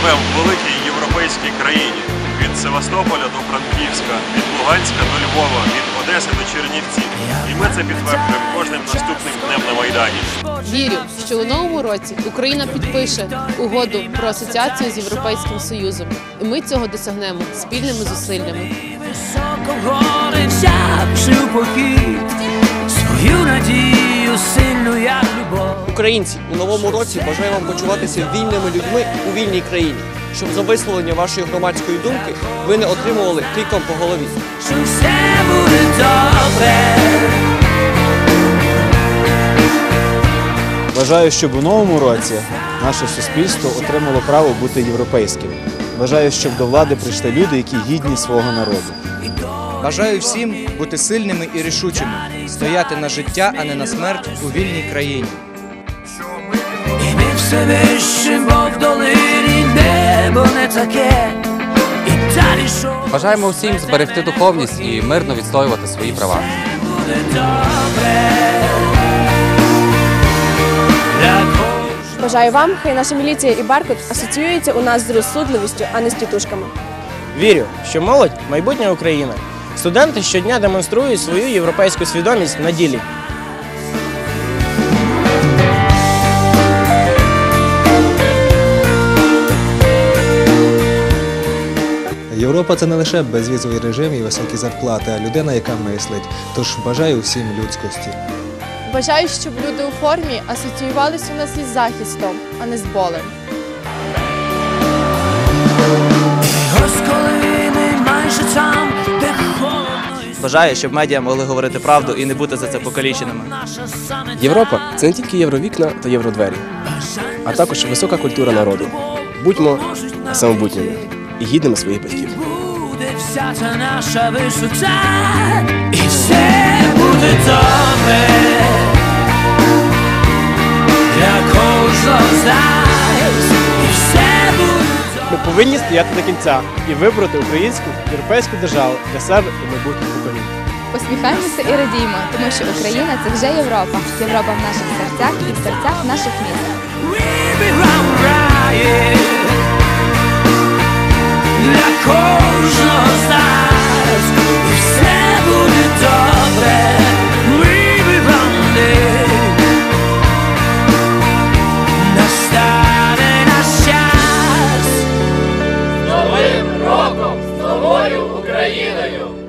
живемо в великій європейській країні. Від Севастополя до Франківська, від Луганська до Львова, від Одеси до Чернівців. І ми це підтверджуємо кожним наступним днем на Майдані. Вірю, що у новому році Україна підпише угоду про асоціацію з Європейським Союзом, і ми цього досягнемо спільними зусиллями. Високо похід свою надію сильну, як. Українці у новому році бажаю вам почуватися вільними людьми у вільній країні, щоб за висловлення вашої громадської думки ви не отримували кийком по голові. Що все буде добре. Бажаю, щоб у новому році наше суспільство отримало право бути європейським. Бажаю, щоб до влади прийшли люди, які гідні свого народу. Бажаю всім бути сильними і рішучими, стояти на життя, а не на смерть у вільній країні. Все вище, бо в долині небо не таке. І далі що Бажаємо всім зберегти духовність і мирно відстоювати свої права. буде добре. Бажаю вам, хай наша міліція і Баркут асоціюються у нас з розсудливістю, а не з тітушками. Вірю, що молодь майбутнє України. Студенти щодня демонструють свою європейську свідомість на ділі. Європа це не лише безвізовий режим і високі зарплати, а людина, яка мислить. Тож бажаю всім людськості. Бажаю, щоб люди у формі асоціювалися у нас із захистом, а не з болем. Бажаю, щоб медіа могли говорити правду і не бути за це покаліченими. наша саме Європа це не тільки євровікна та євродвері, а також висока культура народу. Будьмо самобутніми гідними своїх батьків. буде вся ця наша висота, і все буде добре. Для кожного з нас, і все буде Ми повинні стояти до кінця і вибрати українську європейську державу для себе і майбутніх поколінь. Посміхаємося і радіємо, тому що Україна це вже Європа. Європа в наших серцях і в серцях наших міст. роком з новою Україною.